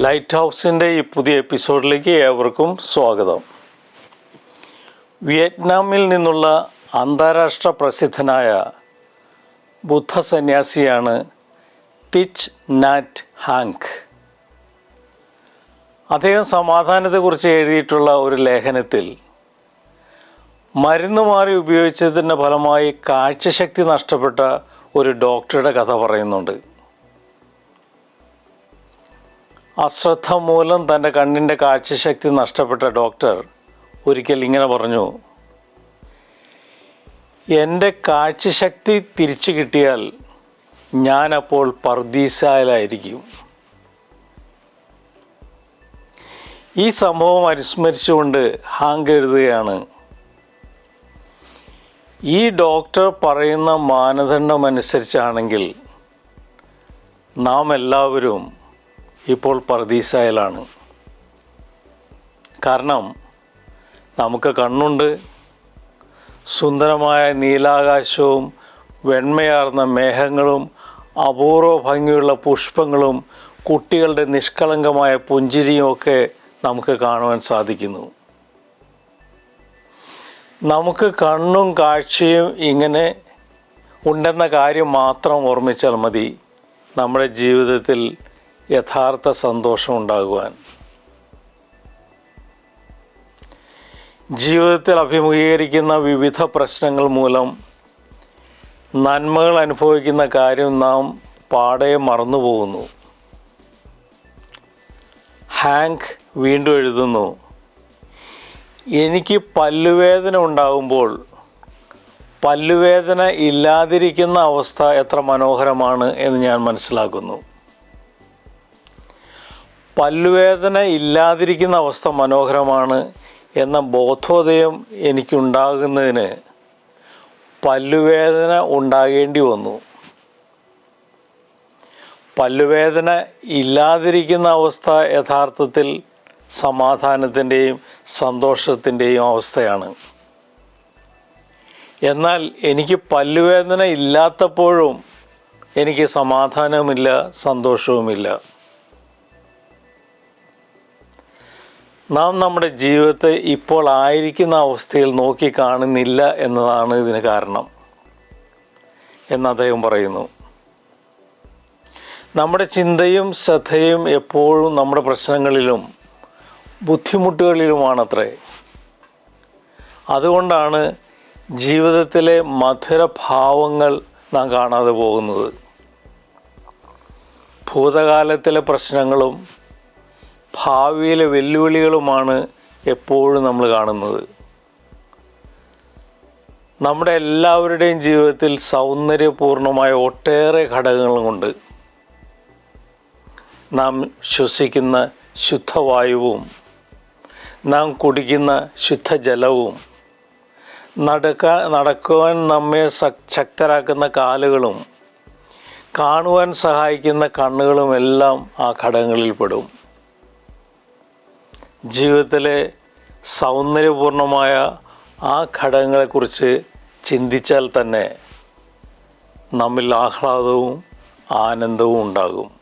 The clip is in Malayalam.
ലൈറ്റ് ഹൗസിന്റെ ഈ പുതിയ എപ്പിസോഡിലേക്ക് ഏവർക്കും സ്വാഗതം. വിയറ്റ്നാമിൽ നിന്നുള്ള അന്താരാഷ്ട്ര പ്രസിദ്ധനായ ബുദ്ധ സന്യാസിയാണ് തിച്ച് നാറ്റ് ഹാങ്ക്. അദ്ദേഹം സമാധാനത്തെക്കുറിച്ച് എഴുതിയിട്ടുള്ള ഒരു ലേഖനത്തിൽ മരുന്ന് മാറി ഉപയോഗിച്ചതിന്റെ ഫലമായി കാഴ്ചശക്തി നഷ്ടപ്പെട്ട ഒരു ഡോക്ടറുടെ കഥ പറയുന്നുണ്ട്. അശ്രദ്ധ മൂലം തന്റെ കണ്ണിന്റെ കാഴ്ചശക്തി നഷ്ടപ്പെട്ട ഡോക്ടർ ഒരിക്കൽ ഇങ്ങനെ പറഞ്ഞു എന്റെ കാഴ്ചശക്തി തിരിച്ചു കിട്ടിയാൽ ഞാനപ്പോൾ പർദീസായാലായിരിക്കും. ഈ സംഭവം അനുസ്മരിച്ചുകൊണ്ട് ഹാങ്ക് എഴുതുകയാണ് ഈ ഡോക്ടർ പറയുന്ന മാനദണ്ഡം അനുസരിച്ചാണെങ്കിൽ നാം എല്ലാവരും ഇപ്പോൾ പറദീസായാലാണ് കാരണം നമുക്ക് കണ്ണുണ്ട്. സുന്ദരമായ നീലാകാശവും വെണ്മയാർന്ന മേഘങ്ങളും അപൂർവ ഭംഗിയുള്ള പുഷ്പങ്ങളും കുട്ടികളുടെ നിഷ്കളങ്കമായ പുഞ്ചിരിയും ഒക്കെ നമുക്ക് കാണുവാൻ സാധിക്കുന്നു. നമുക്ക് കണ്ണും കാഴ്ചയും ഇങ്ങനെ ഉണ്ടെന്ന കാര്യം മാത്രം ഓർമ്മിച്ചാൽ മതി. നമ്മുടെ ജീവിതത്തിൽ യഥാർത്ഥ സന്തോഷം ഉണ്ടാകുവാൻ. ജീവിതത്തിൽ അഭിമുഖീകരിക്കുന്ന വിവിധ പ്രശ്നങ്ങൾ മൂലം നന്മകൾ അനുഭവിക്കുന്ന കാര്യം നാം പാടെ മറന്നുപോകുന്നു ഹാങ്ക് വീണ്ടും എഴുതുന്നു. എനിക്ക് പല്ലുവേദന ഉണ്ടാകുമ്പോൾ പല്ലുവേദന ഇല്ലാതിരിക്കുന്ന അവസ്ഥ എത്ര മനോഹരമാണ് എന്ന് ഞാൻ മനസ്സിലാക്കുന്നു. പല്ലുവേദന ഇല്ലാതിരിക്കുന്ന അവസ്ഥ മനോഹരമാണ് എന്ന ബോധോദയം എനിക്കുണ്ടാകുന്നതിന് പല്ലുവേദന ഉണ്ടാകേണ്ടി വന്നു. പല്ലുവേദന ഇല്ലാതിരിക്കുന്ന അവസ്ഥ യഥാർത്ഥത്തിൽ സമാധാനത്തിന്റെയും സന്തോഷത്തിന്റെയും അവസ്ഥയാണ്. എന്നാൽ എനിക്ക് പല്ലുവേദന ഇല്ലാത്തപ്പോഴും എനിക്ക് സമാധാനവുമില്ല സന്തോഷവുമില്ല. നാം നമ്മുടെ ജീവിതത്തെ ഇപ്പോൾ ആയിരിക്കുന്ന അവസ്ഥയിൽ നോക്കി കാണുന്നില്ല എന്നതാണ് ഇതിന് കാരണം. എന്ന് അദ്ദേഹം പറയുന്നു. നമ്മുടെ ചിന്തയും ശ്രദ്ധയും എപ്പോഴും നമ്മുടെ പ്രശ്നങ്ങളിലും ബുദ്ധിമുട്ടുകളിലുമാണത്രേ. അതുകൊണ്ടാണ് ജീവിതത്തിലെ മധുരഭാവങ്ങൾ നാം കാണാതെ പോകുന്നത്. ഭൂതകാലത്തിലെ പ്രശ്നങ്ങളും ഭാവിയിലെ വെല്ലുവിളികളുമാണ് എപ്പോഴും നമ്മൾ കാണുന്നത്. നമ്മുടെ എല്ലാവരുടെയും ജീവിതത്തിൽ സൗന്ദര്യപൂർണമായ ഒട്ടേറെ ഘടകങ്ങളുമുണ്ട്. നാം ശ്വസിക്കുന്ന ശുദ്ധവായുവും നാം കുടിക്കുന്ന ശുദ്ധജലവും നടക്കാൻ നടക്കുവാൻ നമ്മെ ശക്തരാക്കുന്ന കാലുകളും കാണുവാൻ സഹായിക്കുന്ന കണ്ണുകളും എല്ലാം ആ ഘടകങ്ങളിൽ പെടും ജീവിതത്തിലെ സൗന്ദര്യപൂർണമായ ആ ഘടകങ്ങളെക്കുറിച്ച് ചിന്തിച്ചാൽ തന്നെ നമ്മിൽ ആഹ്ലാദവും ആനന്ദവും ഉണ്ടാകും.